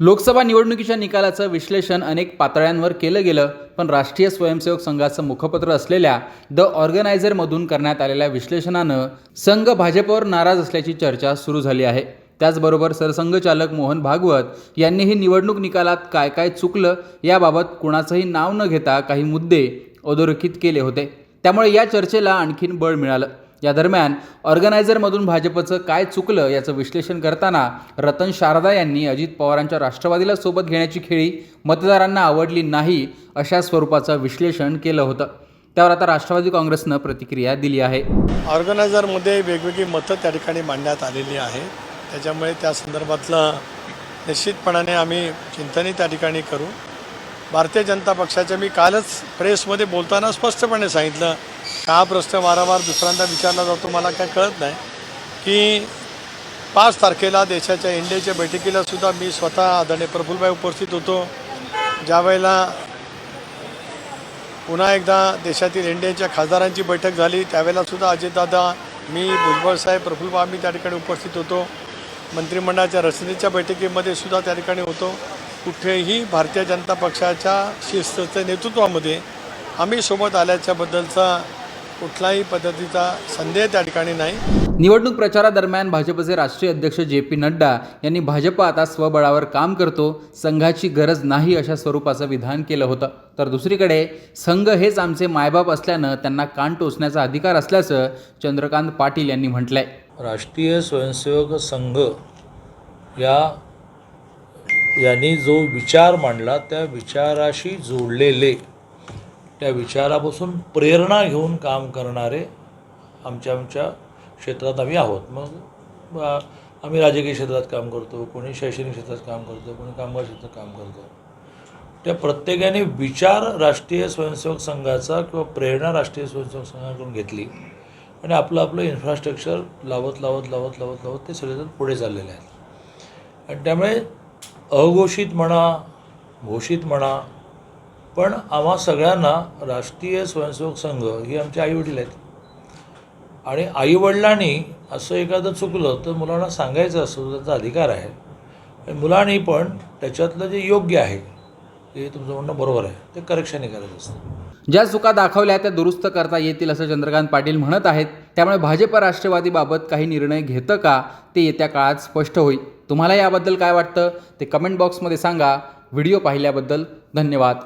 लोकसभा निवडणुकीच्या निकालाचं विश्लेषण अनेक पातळ्यांवर केलं गेलं पण राष्ट्रीय स्वयंसेवक संघाचं मुखपत्र असलेल्या द ऑर्गनायझरमधून करण्यात आलेल्या विश्लेषणानं संघ भाजपवर नाराज असल्याची चर्चा सुरू झाली आहे. त्याचबरोबर सरसंघचालक मोहन भागवत यांनीही निवडणूक निकालात काय काय चुकलं याबाबत कुणाचंही नाव न घेता काही मुद्दे अधोरेखित केले होते. त्यामुळे या चर्चेला आणखीन बळ मिळालं. या दरम्यान ऑर्गनायझरमधून भाजपचं काय चुकलं याचं विश्लेषण करताना रतन शारदा यांनी अजित पवारांच्या राष्ट्रवादीला सोबत घेण्याची खेळी मतदारांना आवडली नाही अशा स्वरूपाचं विश्लेषण केलं होतं. त्यावर आता राष्ट्रवादी काँग्रेसनं प्रतिक्रिया दिली आहे. ऑर्गनायझरमध्ये वेगवेगळी मतं त्या ठिकाणी मांडण्यात आलेली आहे. त्याच्यामुळे त्या संदर्भातलं निश्चितपणाने आम्ही चिंतनही त्या ठिकाणी करू. भारतीय जनता पक्षाच्या मी कालच प्रेसमध्ये बोलताना स्पष्टपणे सांगितलं हा प्रश्न वारंवार दुसऱ्यांदा विचारला जातो. मला काय कळत नाही की पाच तारखेला देशाच्या इंडियाच्या बैठकीला सुद्धा मी स्वतः आदरणीय प्रफुल्लभाई उपस्थित होतो. ज्यावेळेला पुन्हा एकदा देशातील इंडियाच्या खासदारांची बैठक झाली त्यावेळेलासुद्धा अजितदादा मी भुजबळ साहेब प्रफुल्ल आम्ही त्या ठिकाणी उपस्थित होतो. मंत्रिमंडळाच्या रचनेच्या बैठकीमध्ये सुद्धा त्या ठिकाणी होतो. कुठेही भारतीय जनता पक्षाच्या शिस्तच्या नेतृत्वामध्ये आम्ही सोबत आल्याच्याबद्दलचा कुठलाही पद्धतीचा संदेह त्या ठिकाणी नाही. निवडणूक प्रचारादरम्यान भाजपचे राष्ट्रीय अध्यक्ष जे पी नड्डा यांनी भाजप आता स्वबळावर काम करतो संघाची गरज नाही अशा स्वरूपाचं विधान केलं होतं. तर दुसरीकडे संघ हेच आमचे मायबाप असल्यानं त्यांना कान टोचण्याचा अधिकार असल्याचं चंद्रकांत पाटील यांनी म्हटलंय. राष्ट्रीय स्वयंसेवक संघ या यांनी जो विचार मांडला त्या विचाराशी जोडलेले त्या विचारापासून प्रेरणा घेऊन काम करणारे आमच्या आमच्या क्षेत्रात आम्ही आहोत. मग आम्ही राजकीय क्षेत्रात काम करतो कोणी शैक्षणिक क्षेत्रात काम करतो कोणी कामगार क्षेत्रात काम करतो. त्या प्रत्येकाने विचार राष्ट्रीय स्वयंसेवक संघाचा किंवा प्रेरणा राष्ट्रीय स्वयंसेवक संघाकडून घेतली आणि आपलं आपलं इन्फ्रास्ट्रक्चर लावत लावत लावत लावत लावत ते सगळेजण पुढे चाललेले आहेत. आणि त्यामुळे अघोषित म्हणा घोषित म्हणा पण आम्हा सगळ्यांना राष्ट्रीय स्वयंसेवक संघ ही आमचे आईवडील आहेत. आणि आईवडिलांनी असं एखादं चुकलं तर मुलांना सांगायचं असं त्याचा अधिकार आहे. आणि मुलांनी पण त्याच्यातलं जे योग्य आहे ते तुमचं म्हणणं बरोबर आहे. ते करेक्शनही करायचं असतं. ज्या चुका दाखवल्या त्या दुरुस्त करता येतील असं चंद्रकांत पाटील म्हणत आहेत. त्यामुळे भाजप राष्ट्रवादीबाबत काही निर्णय घेतं का ते येत्या काळात स्पष्ट होईल. तुम्हाला याबद्दल काय वाटतं ते कमेंट बॉक्समध्ये सांगा. व्हिडिओ पाहिल्याबद्दल धन्यवाद.